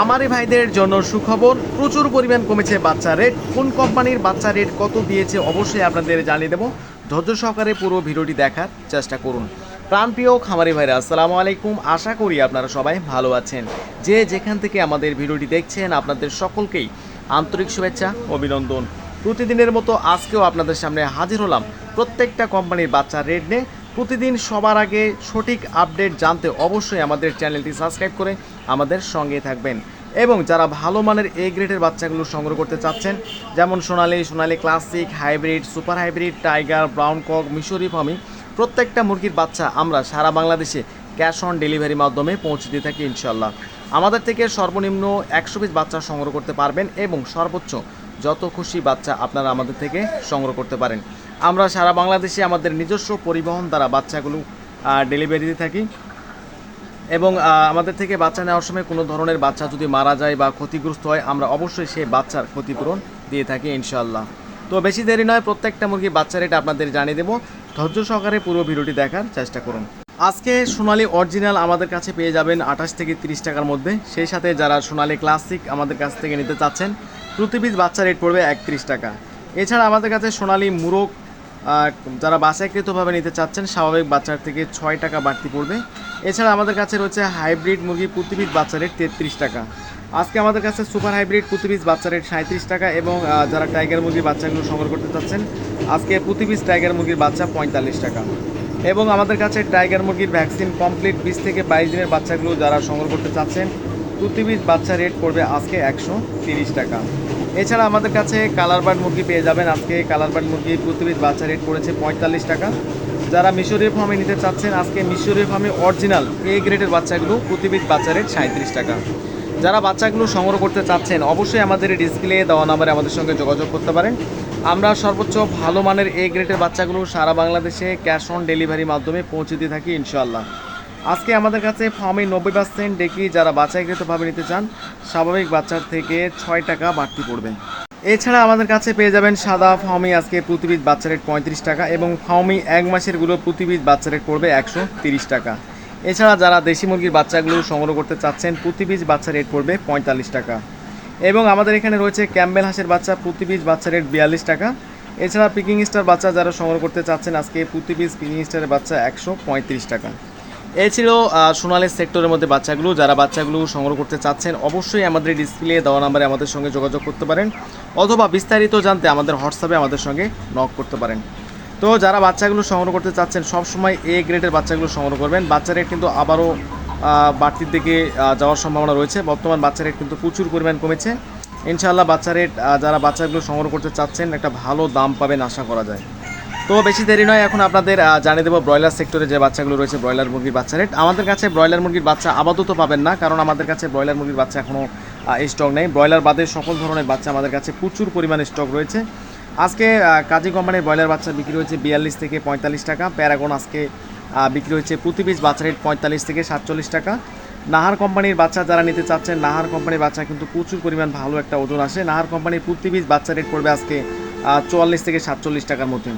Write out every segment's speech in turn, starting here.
খামারি ভাইদের জন্য সুখবর, প্রচুর পরিমাণ কমেছে বাচ্চা রেট। কোন কোম্পানির বাচ্চা রেট কত দিয়েছে অবশ্যই আপনাদের জানিয়ে দেবো। ধৈর্য সহকারে পুরো ভিডিওটি দেখার চেষ্টা করুন। প্রাণপ্রিয় খামারি ভাইরা, আসসালামু আলাইকুম। আশা করি আপনারা সবাই ভালো আছেন। যে যেখান থেকে আমাদের ভিডিওটি দেখছেন, আপনাদের সকলকেই আন্তরিক শুভেচ্ছা, অভিনন্দন। প্রতিদিনের মতো আজকেও আপনাদের সামনে হাজির হলাম প্রত্যেকটা কোম্পানির বাচ্চা রেট নিয়ে। প্রতিদিন সবার আগে সঠিক আপডেট জানতে অবশ্যই আমাদের চ্যানেলটি সাবস্ক্রাইব করে আমাদের সঙ্গে থাকবেন। এবং যারা ভালো মানের এ গ্রেডের বাচ্চাগুলো সংগ্রহ করতে চাচ্ছেন, যেমন Sonali Sonali classic hybrid super hybrid tiger brown cock মিশরি ফার্মি প্রত্যেকটা মুরগির বাচ্চা আমরা সারা বাংলাদেশে ক্যাশ অন ডেলিভারির মাধ্যমে পৌঁছে দিয়ে থাকি ইনশাল্লাহ আমাদের থেকে সর্বনিম্ন একশো পিস বাচ্চা সংগ্রহ করতে পারবেন এবং সর্বোচ্চ যত খুশি বাচ্চা আপনারা আমাদের থেকে সংগ্রহ করতে পারেন। আমরা সারা বাংলাদেশে আমাদের নিজস্ব পরিবহন দ্বারা বাচ্চাগুলো ডেলিভারি দিয়ে থাকি। এবং আমাদের থেকে বাচ্চা নেওয়ার সময় কোনো ধরনের বাচ্চা যদি মারা যায় বা ক্ষতিগ্রস্ত হয়, আমরা অবশ্যই সেই বাচ্চার ক্ষতিপূরণ দিয়ে থাকি ইনশাল্লাহ তো বেশি দেরি নয়, প্রত্যেকটা মুরগির বাচ্চা রেট আপনাদের জানিয়ে দেবো। ধৈর্য সহকারে পুরো ভিডিওটি দেখার চেষ্টা করুন। আজকে সোনালি অরিজিনাল আমাদের কাছে পেয়ে যাবেন আঠাশ থেকে তিরিশ টাকার মধ্যে। সেই সাথে যারা সোনালি ক্লাসিক আমাদের কাছ থেকে নিতে চাচ্ছেন, প্রতি পিস বাচ্চা রেট পড়বে একত্রিশ টাকা। এছাড়া আমাদের কাছে সোনালি মুরগ যারা বাছাইকৃতভাবে নিতে চাচ্ছেন, স্বাভাবিক বাচ্চার থেকে ছয় টাকা বাড়তি পড়বে। এছাড়া আমাদের কাছে রয়েছে হাইব্রিড মুরগি প্রতি বাচ্চা রেট তেত্রিশ টাকা। আজকে আমাদের কাছে সুপার হাইব্রিড প্রতি পিস বাচ্চা রেট সাঁত্রিশ টাকা এবং যারা টাইগার মুরগির বাচ্চাগুলো সংগ্রহ করতে চাচ্ছেন, আজকে প্রতি টাইগার মুরগির বাচ্চা পঁয়তাল্লিশ টাকা। এবং আমাদের কাছে টাইগার মুরগির ভ্যাকসিন কমপ্লিট বিশ থেকে বাইশ দিনের বাচ্চাগুলো যারা সংগ্রহ করতে চাচ্ছেন প্রতি বাচ্চা রেট পড়বে আজকে একশো তিরিশ টাকা। এছাড়া আমাদের কাছে কালার বার্ড মুরগি পেয়ে যাবেন। আজকে কালার বার্ড মুরগি প্রতি পিস বাচ্চা রেট পড়েছে পঁয়তাল্লিশ টাকা। যারা মিশরীয় ফার্মে নিতে চাচ্ছেন, আজকে মিশরীয় ফার্মে অরিজিনাল এ গ্রেডের বাচ্চাগুলো প্রতি পিস বাচ্চা রেট সাঁত্রিশ টাকা। যারা বাচ্চাগুলো সংগ্রহ করতে চাচ্ছেন, অবশ্যই আমাদের ডিসপ্লে দেওয়া নাম্বারে আমাদের সঙ্গে যোগাযোগ করতে পারেন। আমরা সর্বোচ্চ ভালো মানের এ গ্রেডের বাচ্চাগুলো সারা বাংলাদেশে ক্যাশ অন ডেলিভারির মাধ্যমে পৌঁছে দিয়ে থাকি ইনশাল্লাহ আজকে আমাদের কাছে ফার্মে নব্বই পার্সেন্ট ডেকি যারা বাচ্চাকৃতভাবে নিতে চান স্বাভাবিক বাচ্চার থেকে ছয় টাকা বাড়তি পড়বে। এছাড়া আমাদের কাছে পেয়ে যাবেন সাদা ফার্মি আজকে প্রতিবিদ বাচ্চা রেট পঁয়ত্রিশ টাকা এবং ফার্মি এক মাসেরগুলো প্রতিবিদ বাচ্চা রেট পড়বে একশো তিরিশ টাকা। এছাড়া যারা দেশি মুরগির বাচ্চাগুলো সংগ্রহ করতে চাচ্ছেন প্রতি পিস বাচ্চা রেট পড়বে পঁয়তাল্লিশ টাকা। এবং আমাদের এখানে রয়েছে ক্যাম্বেল হাঁসের বাচ্চা প্রতি পিস বাচ্চা রেট বিয়াল্লিশ টাকা। এছাড়া পিকিং স্টার বাচ্চা যারা সংগ্রহ করতে চাচ্ছেন, আজকে প্রতি পিস পিকিং স্টারের বাচ্চা একশো পঁয়ত্রিশ টাকা। এই ছিল আহ, সোনালী সেক্টরের মধ্যে বাচ্চাগুলো। যারা বাচ্চাগুলো সংগ্রহ করতে চাচ্ছেন অবশ্যই আমাদের ডিসপ্লে দেওয়া নাম্বারে আমাদের সঙ্গে যোগাযোগ করতে পারেন। অথবা বিস্তারিত জানতে আমাদের হোয়াটসঅ্যাপে আমাদের সঙ্গে নক করতে পারেন। তো যারা বাচ্চাগুলো সংগ্রহ করতে চাচ্ছেন সবসময় এ গ্রেডের বাচ্চাগুলো সংগ্রহ করবেন। বাচ্চা রেট কিন্তু আবারও বাড়তির দিকে যাওয়ার সম্ভাবনা রয়েছে। বর্তমান বাচ্চা রেট কিন্তু প্রচুর পরিমাণ কমেছে। ইনশাআল্লাহ বাচ্চা রেট যারা বাচ্চাগুলো সংগ্রহ করতে চাচ্ছেন একটা ভালো দাম পাবেন আশা করা যায়। তো বেশি দেরি নয়, এখন আপনাদের জানিয়ে দেবো ব্রয়লার সেক্টরে যে বাচ্চাগুলো রয়েছে, ব্রয়লার মুরগির বাচ্চা রেট আমাদের কাছে ব্রয়লার মুরগির বাচ্চা আপাতত পাবেন না, কারণ আমাদের কাছে ব্রয়লার মুরগির বাচ্চা এখনও স্টক নেই। ব্রয়লার বাদে সকল ধরনের বাচ্চা আমাদের কাছে প্রচুর পরিমাণে স্টক রয়েছে। আজকে কাজী কোম্পানির ব্রয়লার বাচ্চা বিক্রি হয়েছে বিয়াল্লিশ থেকে পঁয়তাল্লিশ টাকা। প্যারাগন আজকে বিক্রি হয়েছে প্রতি পিস বাচ্চা রেট পঁয়তাল্লিশ থেকে সাতচল্লিশ টাকা। নাহার কোম্পানির বাচ্চা যারা নিতে চাচ্ছেন, নাহার কোম্পানির বাচ্চা কিন্তু প্রচুর পরিমাণ ভালো একটা ওজন আসে। নাহার কোম্পানির প্রতি পিস বাচ্চা রেট পড়বে আজকে চুয়াল্লিশ থেকে সাতচল্লিশ টাকার মধ্যে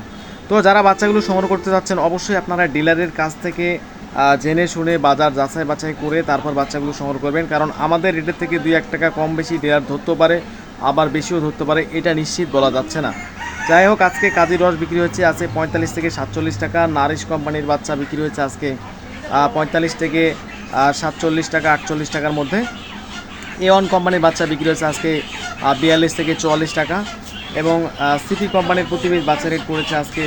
তো যারা বাচ্চাগুলো সংগ্রহ করতে চাচ্ছেন, অবশ্যই আপনারা ডিলারের কাছ থেকে জেনে শুনে বাজার যাচাই বাছাই করে তারপর বাচ্চাগুলো সংগ্রহ করবেন। কারণ আমাদের রেটের থেকে দুই এক টাকা কম বেশি ডিলার ধরতে পারে, আবার বেশিও ধরতে পারে, এটা নিশ্চিত বলা যাচ্ছে না। যাই হোক, আজকে কাজী রস বিক্রি হচ্ছে, আছে পঁয়তাল্লিশ থেকে সাতচল্লিশ টাকা। নারিশ কোম্পানির বাচ্চা বিক্রি হয়েছে আজকে পঁয়তাল্লিশ থেকে সাতচল্লিশ টাকা, আটচল্লিশ টাকার মধ্যে। এ ওয়ান কোম্পানির বাচ্চা বিক্রি হচ্ছে আজকে বিয়াল্লিশ থেকে চুয়াল্লিশ টাকা। এবং সিপি কোম্পানির প্রতি পিস বাচ্চা রেট পড়েছে আজকে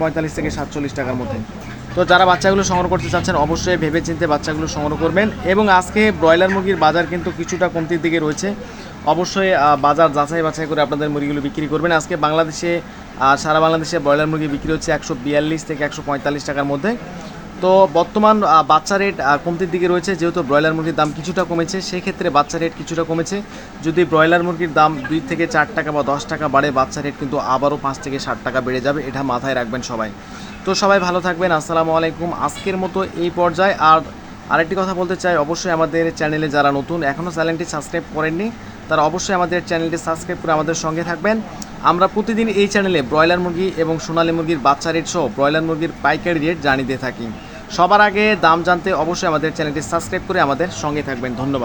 পঁয়তাল্লিশ থেকে সাতচল্লিশ টাকার মধ্যে। তো যারা বাচ্চাগুলো সংগ্রহ করতে চাচ্ছেন, অবশ্যই ভেবে চিন্তে বাচ্চাগুলো সংগ্রহ করবেন এবং আজকে ব্রয়লার মুরগির বাজার কিন্তু কিছুটা কমতির দিকে রয়েছে। অবশ্যই বাজার যাচাই বাছাই করে আপনাদের মুরগিগুলো বিক্রি করবেন। আজকে বাংলাদেশে সারা বাংলাদেশে ব্রয়লার মুরগি বিক্রি হচ্ছে একশো বিয়াল্লিশ থেকে একশো পঁয়তাল্লিশ টাকার মধ্যে। তো বর্তমান বাচ্চা রেট কমতির দিকে রয়েছে, যেহেতু ব্রয়লার মুরগির দাম কিছুটা কমেছে, সেক্ষেত্রে বাচ্চা রেট কিছুটা কমেছে। যদি ব্রয়লার মুরগির দাম দুই থেকে চার টাকা বা দশ টাকা বাড়ে, বাচ্চা রেট কিন্তু আবারও পাঁচ থেকে ষাট টাকা বেড়ে যাবে, এটা মাথায় রাখবেন সবাই। তো সবাই ভালো থাকবেন, আসসালামু আলাইকুম। আজকের মতো এই পর্যায়ে, আর আরেকটি কথা বলতে চাই, অবশ্যই আমাদের চ্যানেলে যারা নতুন, এখনও চ্যানেলটি সাবস্ক্রাইব করেননি, তারা অবশ্যই আমাদের চ্যানেলটি সাবস্ক্রাইব করে আমাদের সঙ্গে থাকবেন। আমরা প্রতিদিন এই চ্যানেলে ব্রয়লার মুরগি এবং সোনালী মুরগির বাচ্চা রেট সহ ব্রয়লার মুরগির পাইকারি রেট জানিয়ে দিয়ে থাকি। সবার আগে দাম জানতে অবশ্যই আমাদের চ্যানেলটি সাবস্ক্রাইব করে আমাদের সঙ্গে থাকবেন। ধন্যবাদ।